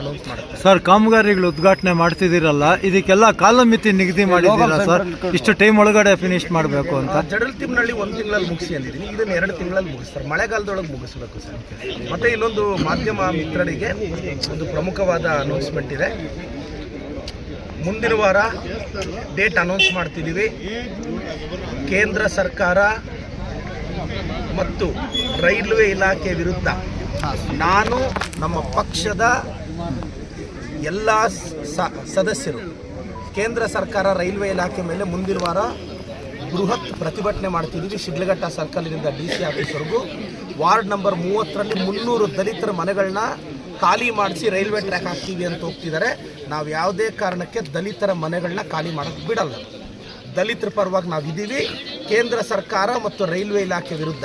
Announce sir ಕಾಮಗಾರಿಗಳು ಉದ್ಘಾಟನೆ ಮಾಡ್ತಿದ್ದೀರಲ್ಲ ಇದಕ್ಕೆಲ್ಲ ಕಾಲಮಿತಿ ನಿಗದಿ ಮಾಡಿದ್ದೀರಾ ಸರ್? ಇಷ್ಟು ಟೈಮ್ ಒಳಗಡೆ ಫಿನಿಶ್ ಮಾಡಬೇಕು ಅಂತ. ಜಡಲ್ ತಿಂಗಳಲ್ಲಿ ಒಂದು ತಿಂಗಳಲ್ಲಿ ಮುಗಿಸಿ ಅಂದಿದ್ದೀನಿ. ಇದನ್ನ ಎರಡು ತಿಂಗಳಲ್ಲಿ ಮುಗಿಸ್ತಾರೆ ಮಳೆಗಾಲದೊಳಗೆ ಮುಗಿಸ್ಬೇಕು ಸರ್. ಮತ್ತೆ ಇಲ್ಲೊಂದು ಮಾಧ್ಯಮ ಮಿತ್ರರಿಗೆ ಒಂದು ಪ್ರಮುಖವಾದ ಅನೌನ್ಸ್ಮೆಂಟ್ ಇದೆ. ಮುಂದಿನ ವಾರ ಡೇಟ್ ಅನೌನ್ಸ್ ಮಾಡ್ತಿದ್ದೀವಿ. ಕೇಂದ್ರ ಸರ್ಕಾರ ಮತ್ತು ರೈಲ್ವೆ ಇಲಾಖೆ ವಿರುದ್ಧ ನಾನು ನಮ್ಮ ಪಕ್ಷದ ಎಲ್ಲ ಸದಸ್ಯರು, ಕೇಂದ್ರ ಸರ್ಕಾರ ರೈಲ್ವೆ ಇಲಾಖೆ ಮೇಲೆ ಮುಂದಿನ ವಾರ ಬೃಹತ್ ಪ್ರತಿಭಟನೆ ಮಾಡ್ತಿದ್ದೀವಿ. ಶಿಡ್ಲಘಟ್ಟ ಸರ್ಕಲ್ನಿಂದ ಡಿ ಸಿ ಆಫೀಸ್ವರೆಗೂ. ವಾರ್ಡ್ ನಂಬರ್ ಮೂವತ್ತರಲ್ಲಿ ಮುನ್ನೂರು ದಲಿತರ ಮನೆಗಳನ್ನ ಖಾಲಿ ಮಾಡಿಸಿ ರೈಲ್ವೆ ಟ್ರ್ಯಾಕ್ ಹಾಕ್ತೀವಿ ಅಂತ ಹೋಗ್ತಿದ್ದಾರೆ ನಾವು ಯಾವುದೇ ಕಾರಣಕ್ಕೆ ದಲಿತರ ಮನೆಗಳನ್ನ ಖಾಲಿ ಮಾಡೋಕ್ಕೆ ಬಿಡಲ್ಲ. ದಲಿತರ ಪರವಾಗಿ ನಾವಿದ್ದೀವಿ. ಕೇಂದ್ರ ಸರ್ಕಾರ ಮತ್ತು ರೈಲ್ವೆ ಇಲಾಖೆ ವಿರುದ್ಧ.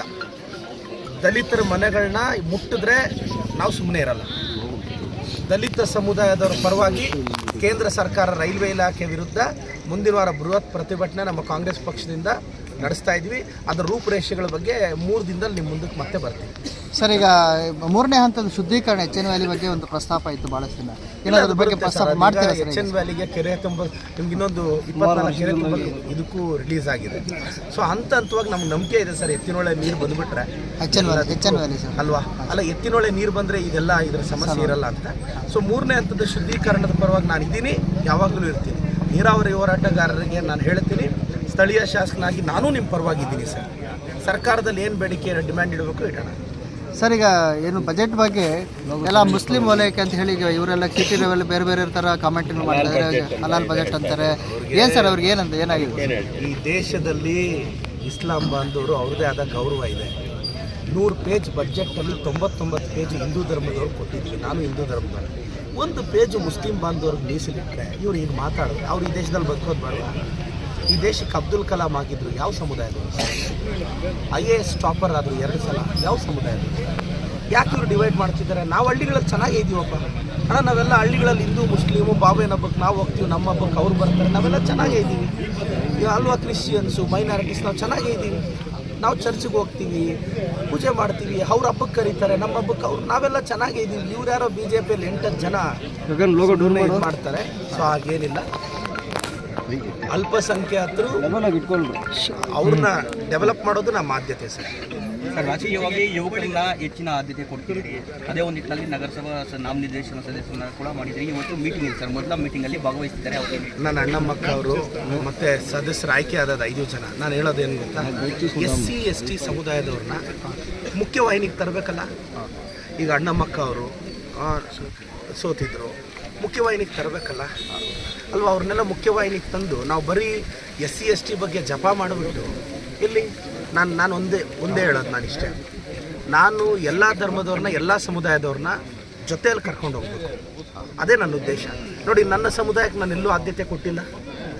ದಲಿತರ ಮನೆಗಳನ್ನ ಮುಟ್ಟಿದ್ರೆ ನಾವು ಸುಮ್ಮನೆ ಇರಲ್ಲ. ದಲಿತ ಸಮುದಾಯದವರ ಪರವಾಗಿ ಕೇಂದ್ರ ಸರ್ಕಾರ ರೈಲ್ವೆ ಇಲಾಖೆ ವಿರುದ್ಧ ಮುಂದಿನ ವಾರ ಬೃಹತ್ ಪ್ರತಿಭಟನೆ ನಮ್ಮ ಕಾಂಗ್ರೆಸ್ ಪಕ್ಷದಿಂದ ನಡೆಸ್ತಾ ಇದ್ವಿ. ಅದರ ರೂಪುರೇಷೆಗಳ ಬಗ್ಗೆ ಮೂರು ದಿನದಲ್ಲಿ ನಿಮ್ಮ ಮುಂದಕ್ಕೆ ಮತ್ತೆ ಬರ್ತೀವಿ ಸರ್ ಈಗ ಮೂರನೇ ಹಂತದ ಶುದ್ಧೀಕರಣ ಎಚ್ ಎನ್ ವ್ಯಾಲಿ ಬಗ್ಗೆ ಒಂದು ಪ್ರಸ್ತಾಪ ಇತ್ತು ಬಹಳಷ್ಟು ದಿನ. ಏನಾದ್ರು ಅದ್ರ ಬಗ್ಗೆ ಪ್ರಸ್ತಾಪ ಮಾಡ್ತೀರಾ ಸರ್ ಎಚ್ ಎನ್ ವ್ಯಾಲಿಗೆ ಕೆರೆ ತುಂಬ ನಿಮ್ಗೆ ಇನ್ನೊಂದು ಇಪ್ಪತ್ನಾಲ್ಕು ಕೆರೆ ತುಂಬ ಇದಕ್ಕೂ ರಿಲೀಸ್ ಆಗಿದೆ. ಸೊ ಹಂತ ಹಂತವಾಗಿ ನಮ್ಗೆ ನಂಬಿಕೆ ಇದೆ ಸರ್ ಎತ್ತಿನೊಳೆ ನೀರು ಬಂದ್ಬಿಟ್ರೆ. H N valley H N valley sir. ಅಲ್ವಾ? ಅಲ್ಲ ಎತ್ತಿನೊಳೆ ನೀರು ಬಂದರೆ ಇದೆಲ್ಲ ಇದರ ಸಮಸ್ಯೆ ಇರಲ್ಲ ಅಂತ. ಸೊ ಮೂರನೇ ಹಂತದ ಶುದ್ಧೀಕರಣದ ಪರವಾಗಿ ನಾನು ಇದ್ದೀನಿ ಯಾವಾಗಲೂ ಇರ್ತೀನಿ. ನೀರಾವರಿ ಹೋರಾಟಗಾರರಿಗೆ ನಾನು ಹೇಳ್ತೀನಿ. ಸ್ಥಳೀಯ ಶಾಸಕನಾಗಿ ನಾನು ನಿಮ್ಮ ಪರವಾಗಿದ್ದೀನಿ ಸರ್. ಸರ್ಕಾರದಲ್ಲಿ ಏನು ಬೇಡಿಕೆ ಡಿಮ್ಯಾಂಡ್ ಇಡಬೇಕು ಇಡೋಣ. ಸರ್ ಈಗ ಏನು ಬಜೆಟ್ ಬಗ್ಗೆ ಎಲ್ಲ ಮುಸ್ಲಿಂ ವಲಯಕ್ಕೆ ಅಂತ ಹೇಳಿ ಈಗ ಇವರೆಲ್ಲ ಸಿಟಿ ಲೆವೆಲ್ ಬೇರೆ ಬೇರೆ ಥರ ಕಾಮೆಂಟ್ ಮಾಡ್ತಾರೆ. ಹಲಾಲ್ ಬಜೆಟ್ ಅಂತಾರೆ. ಏನು ಸರ್ ಅವ್ರಿಗೆ ಏನಂತ ಏನಾಗಿದೆ? ಈ ದೇಶದಲ್ಲಿ ಇಸ್ಲಾಂ ಬಾಂಧವರು ಅವ್ರದ್ದೇ ಆದ ಗೌರವ ಇದೆ. ನೂರು ಪೇಜ್ ಅಲ್ಲಿ ತೊಂಬತ್ತೊಂಬತ್ತು ಪೇಜ್ ಹಿಂದೂ ಧರ್ಮದವ್ರು ಕೊಟ್ಟಿದ್ವಿ. ನಾನು ಹಿಂದೂ ಧರ್ಮದವ್ರು. ಒಂದು ಪೇಜ್ ಮುಸ್ಲಿಂ ಬಾಂಧವ್ರಿಗೆ ಮೀಸಲಿಟ್ಟರೆ ಇವ್ರು ಈಗ ಮಾತಾಡಿದ್ರೆ ಅವ್ರು ಈ ದೇಶದಲ್ಲಿ ಬದುಕೋದು ಬೇಡ. ಈ ದೇಶಕ್ಕೆ ಅಬ್ದುಲ್ ಕಲಾಂ ಆಗಿದ್ರು ಯಾವ ಸಮುದಾಯದವರು ಐ ಎ ಎಸ್ ಟಾಪರ್ ಆದರು ಎರಡು ಸಲ. ಯಾವ ಸಮುದಾಯದವರು ಯಾಕೆ ಇವರು ಡಿವೈಡ್ ಮಾಡ್ತಿದ್ದಾರೆ? ನಾವು ಹಳ್ಳಿಗಳಲ್ಲಿ ಚೆನ್ನಾಗೇ ಇದೀವಪ್ಪ. ಅಣ್ಣ ನಾವೆಲ್ಲ ಹಳ್ಳಿಗಳಲ್ಲಿ ಹಿಂದೂ ಮುಸ್ಲಿಮು ಬಾಬೇನ ಹಬ್ಬಕ್ಕೆ ನಾವು ಹೋಗ್ತೀವಿ ನಮ್ಮ ಹಬ್ಬಕ್ಕೆ ಅವ್ರು ಬರ್ತಾರೆ. ನಾವೆಲ್ಲ ಚೆನ್ನಾಗೇ ಇದ್ದೀವಿ ಅಲ್ವಾ ಕ್ರಿಶ್ಚಿಯನ್ಸು ಮೈನಾರಿಟೀಸ್ ನಾವು ಚೆನ್ನಾಗೇ ಇದ್ದೀವಿ ನಾವು ಚರ್ಚಿಗೆ ಹೋಗ್ತೀವಿ ಪೂಜೆ ಮಾಡ್ತೀವಿ ಅವ್ರ ಹಬ್ಬಕ್ಕೆ ಕರೀತಾರೆ. ನಮ್ಮ ಹಬ್ಬಕ್ಕೆ ಅವ್ರು ನಾವೆಲ್ಲ ಚೆನ್ನಾಗೇ ಇದ್ದೀವಿ ಇವ್ರು ಯಾರೋ ಬಿ ಜೆ ಪಿಯಲ್ಲಿ ಎಂಟತ್ತು ಜನ ಇದ್ ಮಾಡ್ತಾರೆ. ಸೊ ಹಾಗೇನಿಲ್ಲ. ಅಲ್ಪಸಂಖ್ಯಾತರು ಅವ್ರನ್ನ ಡೆವಲಪ್ ಮಾಡೋದು ನಮ್ಮ ಆದ್ಯತೆ ಸರ್. ಸರ್ ರಾಜಕೀಯವಾಗಿ ಯುವಕರನ್ನ ಹೆಚ್ಚಿನ ಆದ್ಯತೆ ಕೊಡ್ತೀವಿ ಅದೇ ಒಂದು ನಿಟ್ಟಿನಲ್ಲಿ ನಗರಸಭಾ ಸ- ನಾಮನಿರ್ದೇಶನ ಸದಸ್ಯರನ್ನ ಕೂಡ ಮಾಡಿದ್ರಿ ಇವತ್ತು ಮೀಟಿಂಗ್ ಇದೆ ಸರ್ ಮೊದಲ ಮೀಟಿಂಗಲ್ಲಿ ಭಾಗವಹಿಸಿದ್ದಾರೆ ಅವರು. ನನ್ನ ಅಣ್ಣ ಮಕ್ಕಳವರು ಮತ್ತೆ ಸದಸ್ಯರ ಆಯ್ಕೆ ಆದ ಐದು ಜನ. ನಾನು ಹೇಳೋದೇನು ಗೊತ್ತಾ? ಎಸ್ ಸಿ ಎಸ್ ಟಿ ಸಮುದಾಯದವ್ರನ್ನ ಮುಖ್ಯವಾಹಿನಿಗೆ ತರಬೇಕಲ್ಲ? ಈಗ ಅಣ್ಣ ಮಕ್ಕ ಅವರು ಸೋತಿದ್ರು. ಮುಖ್ಯವಾಹಿನಿಗೆ ತರಬೇಕಲ್ಲ? ಅಲ್ವಾ, ಅವ್ರನ್ನೆಲ್ಲ ಮುಖ್ಯವಾಹಿನಿಗೆ ತಂದು ನಾವು ಬರೀ ಎಸ್ ಸಿ ಎಸ್ ಟಿ ಬಗ್ಗೆ ಜಪ ಮಾಡಿಬಿಟ್ಟು, ಇಲ್ಲಿ ನಾನು ನಾನು ಒಂದೇ ಒಂದೇ ಹೇಳೋದು ನಾನು ಇಷ್ಟೇ ನಾನು ಎಲ್ಲ ಧರ್ಮದವ್ರನ್ನ, ಎಲ್ಲ ಸಮುದಾಯದವ್ರನ್ನ ಜೊತೆಯಲ್ಲಿ ಕರ್ಕೊಂಡು ಹೋಗ್ಬೇಕು. ಅದೇ ನನ್ನ ಉದ್ದೇಶ. ನೋಡಿ, ನನ್ನ ಸಮುದಾಯಕ್ಕೆ ನಾನು ಎಲ್ಲೂ ಆದ್ಯತೆ ಕೊಟ್ಟಿಲ್ಲ.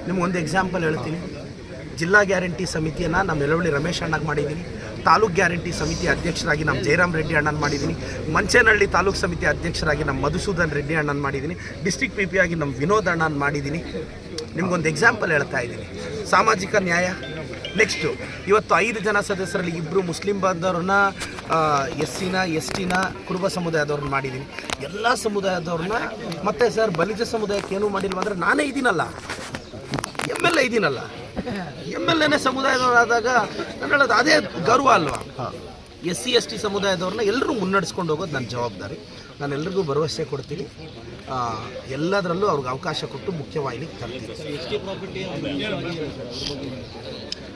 ನಿಮ್ಗೊಂದು ಎಕ್ಸಾಂಪಲ್ ಹೇಳ್ತೀನಿ. ಜಿಲ್ಲಾ ಗ್ಯಾರಂಟಿ ಸಮಿತಿಯನ್ನು ನಮ್ಮ ಯಲವಳ್ಳಿ ರಮೇಶ್ ಅಣ್ಣಗೆ ಮಾಡಿದ್ದೀನಿ ತಾಲೂಕ್ ಗ್ಯಾರಂಟಿ ಸಮಿತಿ ಅಧ್ಯಕ್ಷರಾಗಿ ನಮ್ಮ ಜಯರಾಮ್ ರೆಡ್ಡಿ ಅಣ್ಣನ ಮಾಡಿದ್ದೀನಿ. ಮಂಚೇನಹಳ್ಳಿ ತಾಲೂಕು ಸಮಿತಿ ಅಧ್ಯಕ್ಷರಾಗಿ ನಮ್ಮ ಮಧುಸೂದನ್ ರೆಡ್ಡಿ ಅಣ್ಣನ ಮಾಡಿದ್ದೀನಿ. ಡಿಸ್ಟಿಕ್ ಪಿ ಪಿ ಆಗಿ ನಮ್ಮ ವಿನೋದ್ ಅಣ್ಣನ ಮಾಡಿದ್ದೀನಿ. ನಿಮ್ಗೊಂದು ಎಕ್ಸಾಂಪಲ್ ಹೇಳ್ತಾ ಇದ್ದೀನಿ. ಸಾಮಾಜಿಕ ನ್ಯಾಯ. ನೆಕ್ಸ್ಟು ಇವತ್ತು ಐದು ಜನ ಸದಸ್ಯರಲ್ಲಿ ಇಬ್ಬರು ಮುಸ್ಲಿಂ ಬಾಂಧವ್ರನ್ನ ಎಸ್ ಸಿನ ಎಸ್ ಟಿನ ಕುರುಬ ಸಮುದಾಯದವ್ರನ್ನ ಮಾಡಿದ್ದೀನಿ. ಎಲ್ಲ ಸಮುದಾಯದವ್ರನ್ನ, ಮತ್ತೆ ಸರ್ ಬಲಿಜ ಸಮುದಾಯಕ್ಕೆ ಏನೂ ಮಾಡಿಲ್ವ ಅಂದರೆ ನಾನೇ ಇದ್ದೀನಲ್ಲ ಎಂ ಎಲ್ ಎ ಇದ್ದೀನಲ್ಲ ಎಂ ಎಲ್ ಎನೇ ಸಮುದಾಯದವರಾದಾಗ ನಾನು ಹೇಳೋದು ಅದೇ ಗೌರವ ಅಲ್ವಾ? ಎಸ್ ಸಿ, ಎಸ್ ಟಿ ಸಮುದಾಯದವ್ರನ್ನ ಎಲ್ಲರೂ ಮುನ್ನಡೆಸ್ಕೊಂಡು ಹೋಗೋದು ನನ್ನ ಜವಾಬ್ದಾರಿ. ನಾನು ಎಲ್ರಿಗೂ ಭರವಸೆ ಕೊಡ್ತೀನಿ. ಎಲ್ಲದರಲ್ಲೂ ಅವ್ರಿಗೆ ಅವಕಾಶ ಕೊಟ್ಟು ಮುಖ್ಯವಾಹಿನಿಗೆ ತರ್ತೀನಿ.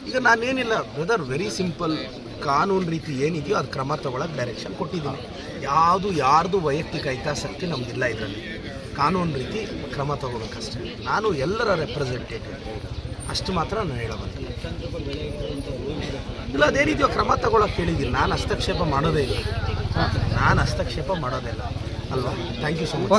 ಈಗ ನಾನೇನಿಲ್ಲ ಬ್ರದರ್ ವೆರಿ ಸಿಂಪಲ್ ಕಾನೂನು ರೀತಿ ಏನಿದೆಯೋ ಅದು ಕ್ರಮ ತಗೊಳ್ಳೋಕೆ ಡೈರೆಕ್ಷನ್ ಕೊಟ್ಟಿದ್ದೀನಿ. ಯಾವುದು ಯಾರ್ದು ವೈಯಕ್ತಿಕ ಹಿತಾಸಕ್ತಿ ನಮ್ದಿಲ್ಲ ಇದರಲ್ಲಿ. ಕಾನೂನು ರೀತಿ ಕ್ರಮ ತಗೋಬೇಕಷ್ಟೇ. ನಾನು ಎಲ್ಲರ ರೆಪ್ರೆಸೆಂಟೇಟಿವ್ ಅಷ್ಟು ಮಾತ್ರ ನಾನು ಹೇಳಬಲ್ಲೆ. ಇಲ್ಲ ಅದೇನಿದೆಯೋ ಕ್ರಮ ತಗೊಳಕ್ಕೆ ಹೇಳಿದ್ದೀನಿ. ನಾನು ಹಸ್ತಕ್ಷೇಪ ಮಾಡೋದೇ ಇಲ್ಲ. ನಾನು ಹಸ್ತಕ್ಷೇಪ ಮಾಡೋದೇ ಇಲ್ಲ. ಅಲ್ವಾ? Thank you so much